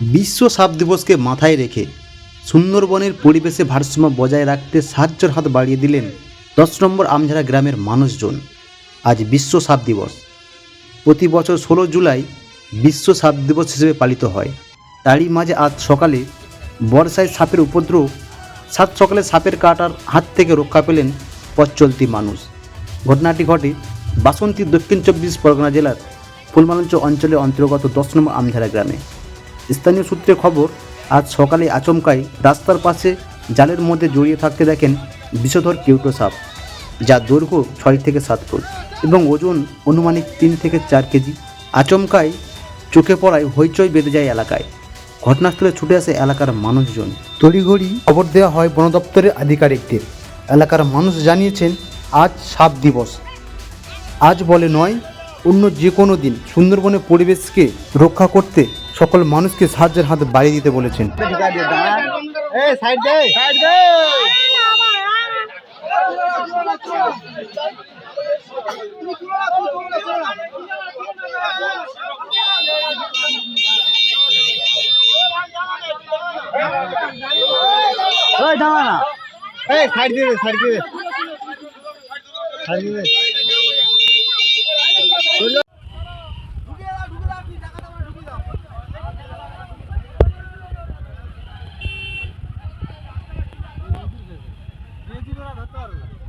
বিশ্ব সাপ দিবসকে মাথায় রেখে সুন্দরবনের পরিবেশে ভারসাম্য বজায় রাখতে সাহায্যের হাত বাড়িয়ে দিলেন দশ নম্বর আমঝারা গ্রামের মানুষজন। আজ বিশ্ব সাপ দিবস। প্রতি বছর ষোলো জুলাই বিশ্ব সাপ দিবস হিসেবে পালিত হয়। তারই মাঝে আজ সকালে বর্ষায় সাপের উপদ্রব, সাত সকালে সাপের কাটার হাত থেকে রক্ষা পেলেন পথ মানুষ। ঘটনাটি ঘটে বাসন্তী দক্ষিণ চব্বিশ পরগনা জেলার ফুলমালঞ্চ অঞ্চলের অন্তর্গত দশ নম্বর আমঝারা গ্রামে। স্থানীয় সূত্রে খবর, আজ সকালে আচমকাই রাস্তার পাশে জালের মধ্যে জড়িয়ে থাকতে দেখেন বিষধর কেউটো সাপ, যার দৈর্ঘ্য ছয় থেকে সাত ফুট এবং ওজন অনুমানিক তিন থেকে চার কেজি। আচমকাই চোখে পড়ায় হইচই বেঁধে যায় এলাকায়। ঘটনাস্থলে ছুটে আসে এলাকার মানুষজন। তড়িঘড়ি খবর দেওয়া হয় বন দপ্তরের আধিকারিকদের। এলাকার মানুষ জানিয়েছেন, আজ সাপ দিবস। আজ বলে নয়, অন্য যে কোনো দিন সুন্দরবনের পরিবেশকে রক্ষা করতে সকল মানুষকে সাহায্যের হাত বাড়িয়ে দিতে বলেছেন। সাইড সাইড দিয়ে সাইড দিয়ে ধরতে পারবো